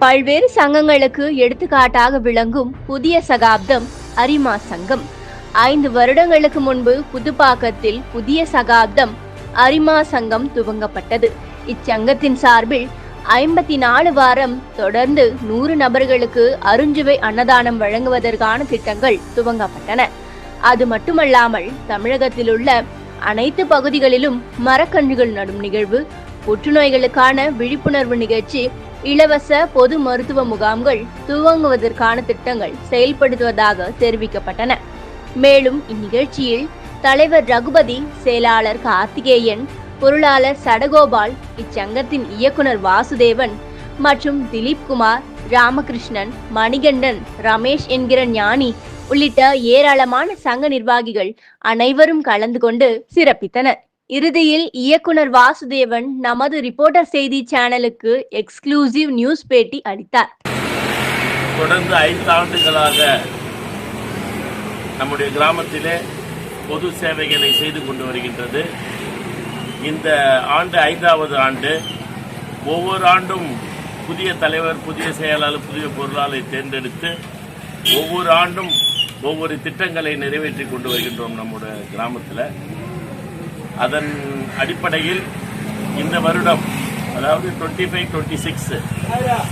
பல்வேறு சங்கங்களுக்கு எடுத்துக்காட்டாக விளங்கும் புதிய சகாப்தம் அரிமா சங்கம். ஐந்து வருடங்களுக்கு முன்பு புதுப்பாக்கத்தில் புதிய சகாப்தம் அரிமா சங்கம் துவங்கப்பட்டது. இச்சங்கத்தின் சார்பில் ஐம்பத்தி நாலு வாரம் தொடர்ந்து நூறு நபர்களுக்கு அருஞ்சுவை அன்னதானம் வழங்குவதற்கான திட்டங்கள் துவங்கப்பட்டன. அது மட்டுமல்லாமல் தமிழகத்தில் உள்ள அனைத்து பகுதிகளிலும் மரக்கன்றுகள் நடும் நிகழ்வு புற்றுநோய்களுக்கான விழிப்புணர்வு நிகழ்ச்சி இலவச பொது மருத்துவ முகாம்கள் துவங்குவதற்கான திட்டங்கள் செயல்படுத்துவதாக தெரிவிக்கப்பட்டன. மேலும் இந்நிகழ்ச்சியில் தலைவர் ரகுபதி செயலாளர் கார்த்திகேயன் பொருளாளர் சடகோபால் இச்சங்கத்தின் இயக்குனர் வாசுதேவன் மற்றும் திலீப் குமார் ராமகிருஷ்ணன் மணிகண்டன் ரமேஷ் என்கிற ஞானி உள்ளிட்ட ஏராளமான சங்க நிர்வாகிகள் அனைவரும் கலந்து கொண்டு சிறப்பித்தனர். இறுதியில் இயக்குனர் வாசுதேவன் நமது ரிப்போர்ட்டர் செய்தி சேனலுக்கு எக்ஸ்க்ளூசிவ் நியூஸ் பேட்டி அளித்தார். தொடர்ந்து ஐந்து ஆண்டுகளாக நம்முடைய கிராமத்திலே பொது சேவைகளை செய்து கொண்டு வருகின்றது. இந்த ஆண்டு ஐந்தாவது ஆண்டு ஒவ்வொரு ஆண்டும் புதிய தலைவர் புதிய செயலாளர் புதிய பொருளாளரை தேர்ந்தெடுத்து ஒவ்வொரு ஆண்டும் ஒவ்வொரு திட்டங்களை நிறைவேற்றி கொண்டு வருகின்றோம் நம்முடைய கிராமத்தில். அதன் அடிப்படையில் இந்த வருடம் அதாவது டுவெண்ட்டி ஃபைவ் டுவெண்ட்டி சிக்ஸ்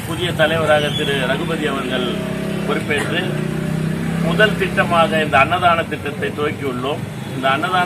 புதிய தலைவராக திரு ரகுபதி அவர்கள் பொறுப்பேற்று முதல் திட்டமாக இந்த அன்னதான திட்டத்தை துவக்கியுள்ளோம். இந்த அன்னதான